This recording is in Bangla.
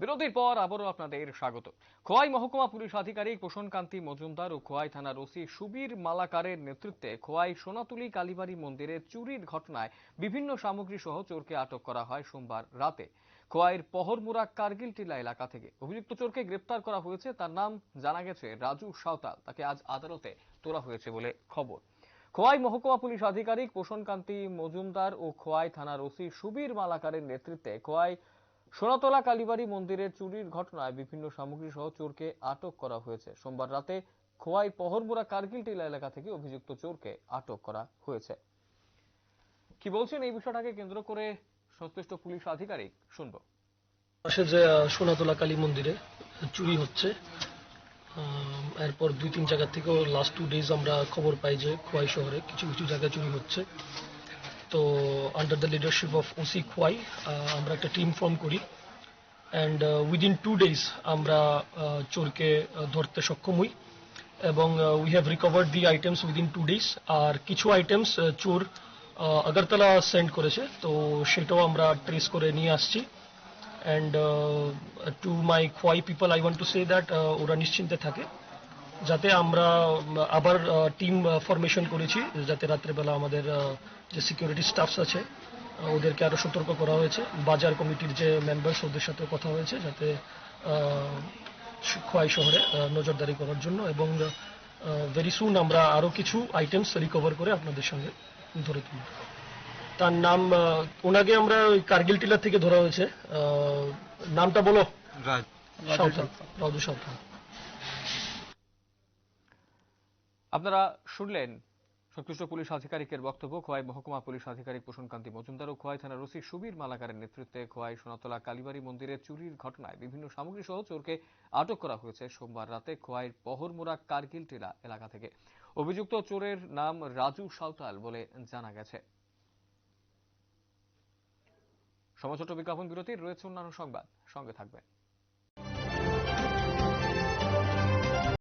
বিরতির পর আবারও আপনাদের স্বাগত। খোয়াই মহকুমা পুলিশ আধিকারিক প্রসন্নকান্তি মজুমদার ও খোয়াই থানার ওসি সুবীর মালাকারের নেতৃত্বে খোয়াই সোনাতুলি কালীবাড়ি মন্দিরে চুরির ঘটনায় বিভিন্ন সামগ্রী সহ চোরকে আটক করা হয় সোমবার রাতে। খোয়াইয়ের পহরমুরা কার্গিল টিলা এলাকা থেকে। অভিযুক্ত চোরকে গ্রেপ্তার করা হয়েছে, তার নাম জানা গেছে রাজু সাঁওতাল। তাকে আজ আদালতে তোলা হয়েছে বলে খবর। খোয়াই মহকুমা পুলিশ আধিকারিক প্রসন্নকান্তি মজুমদার ও খোয়াই থানার ওসি সুবীর মালাকারের নেতৃত্বে খোয়াই সোনাতলা কালীবাড়ি মন্দিরের চুরির ঘটনায় বিভিন্ন সামগ্রী সহ চোরকে আটক করা হয়েছে। সোমবার রাতে খোয়াই পহরমুরা কার্গিল টিলা এলাকা থেকে অভিযুক্ত চোরকে আটক করা হয়েছে। কি বলছেন এই বিষয়টাকে কেন্দ্র করে সংশ্লিষ্ট পুলিশ আধিকারিক? শুনব। পাশে যে সোনাতলা কালী মন্দিরে চুরি হচ্ছে এরপর দুই তিন জায়গা থেকেও লাস্ট টু ডেজ আমরা খবর পাই যে খোয়াই শহরে কিছু কিছু জায়গায় চুরি হচ্ছে। তো under the leadership of OC Khowai আমরা একটা টিম ফর্ম করি। অ্যান্ড উইদিন টু ডেজ আমরা চোরকে ধরতে সক্ষম হই। এবং we have recovered the items within two days আর কিছু আইটেমস চোর আগরতলা সেন্ড করেছে। তো সেটাও আমরা ট্রেস করে নিয়ে আসছি। And to my Khowai people I want to say that ওরা নিশ্চিন্তে থাকে। যাতে আমরা আবার টিম ফরমেশন করেছি যাতে রাত্রেবেলা আমাদের যে সিকিউরিটি স্টাফস আছে ওদেরকে আরও সতর্ক করা হয়েছে। বাজার কমিটির যে মেম্বার্স ওদের সাথে কথা হয়েছে যাতে খোয়াই শহরে নজরদারি করার জন্য এবং ভেরি সুন আমরা আরও কিছু আইটেমস রিকভার করে আপনাদের সঙ্গে ধরে তুলব। তার নাম ওনাকে আমরা ওই কার্গিল টিলার থেকে ধরা হয়েছে। আহ, নামটা বলো। সাঁওতাল রাজু সাঁওতাল। আপনারা শুনলেন সংশ্লিষ্ট পুলিশ আধিকারিকের বক্তব্য। খোয়াই মহকুমা পুলিশ আধিকারিক প্রসন্নকান্তি মজুমদার ও খোয়াই থানার ওসি সুবীর মালাকারের নেতৃত্বে খোয়াই সোনাতলা কালীবাড়ি মন্দিরের চুরির ঘটনায় বিভিন্ন সামগ্রী সহ চোরকে আটক করা হয়েছে সোমবার রাতে খোয়াইয়ের পহরমুরা কার্গিল টিলা এলাকা থেকে। অভিযুক্ত চোরের নাম রাজু সাঁওতাল বলে জানা গেছে। সময় ছোট বিজ্ঞাপন বিরতির, রয়েছে অন্যান্য সংবাদ। সঙ্গে থাকবেন।